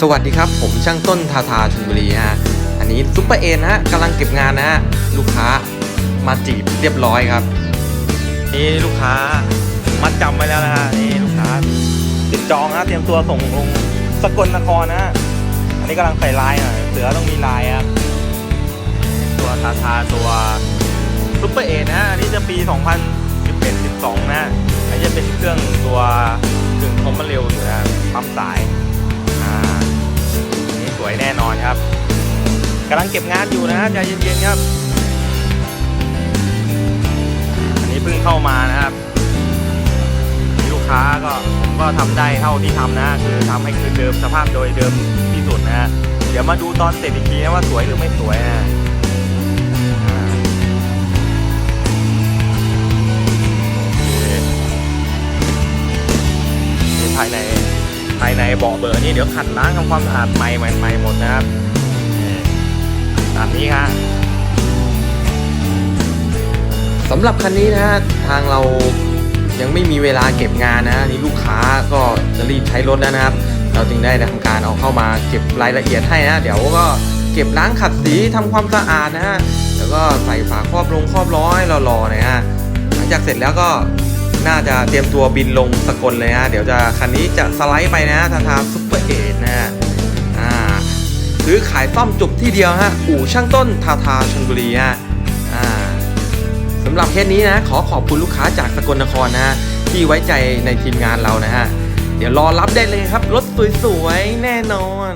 สวัสดีครับ ผมช่างต้นทาทาชลบุรีฮะ อันนี้ซุปเปอร์เอ็นฮะกำลังเก็บงานนะฮะ ลูกค้ามาจีบเรียบร้อยครับ นี่ลูกค้ามัดจำไว้แล้วนะฮะ นี่ลูกค้าติดจองนะเตรียมตัวส่งลงสกลนครนะ อันนี้กำลังใส่ลายหน่อยเสือต้องมีลายครับ ตัวทาทาตัวซุปเปอร์เอ็นฮะอันนี้จะปี 2011 12นะฮะอันนี้จะเป็นเครื่องตัวกึ่งคอมมาเร็วอยู่นะปั๊มสาย ครับกำลังเก็บงานอยู่นะฮะใจเย็นๆครับ อันนี้เพิ่งเข้ามานะครับ ลูกค้าก็ผมก็ทำได้เท่าที่ทำนะ คือทำให้คืนเดิมสภาพโดยเดิมที่สุดนะฮะเดี๋ยวมาดูตอนเสร็จอีกทีนะว่าสวยหรือไม่สวยนะอ่าโอเคนี่ภายในายในเบาะเบอร์นี่เดี๋ยวขัดล้างทำความสะอาดใหม่ใหม่ใหม่หมดนะครับตามนี้ครับสำหรับคันนี้นะฮะทางเรายังไม่มีเวลาเก็บงานนะนี่ลูกค้าก็จะรีบใช้รถแล้วนะครับ เราจึงได้ทำการเอาเข้ามาเก็บรายละเอียดให้นะเดี๋ยวก็เก็บล้างขัดสีทำความสะอาดนะฮะแล้วก็ใส่ฝาครอบลงครอบล้อให้รอๆนะฮะหลังจากเสร็จแล้วก็ น่าจะเตรียมตัวบินลงสกลเลยนะเดี๋ยวจะคันนี้จะสไลด์ไปนะทาทาซุปเปอร์เอทนะอ่าซื้อขายซ่อมจบที่เดียวฮะอู่ช่างต้นทาทาชลบุรีฮะอ่าสำหรับเคสนี้นะขอขอบคุณลูกค้าจากสกลนครนะฮะที่ไว้ใจในทีมงานเรานะฮะเดี๋ยวรอรับได้เลยครับรถสวยๆแน่นอน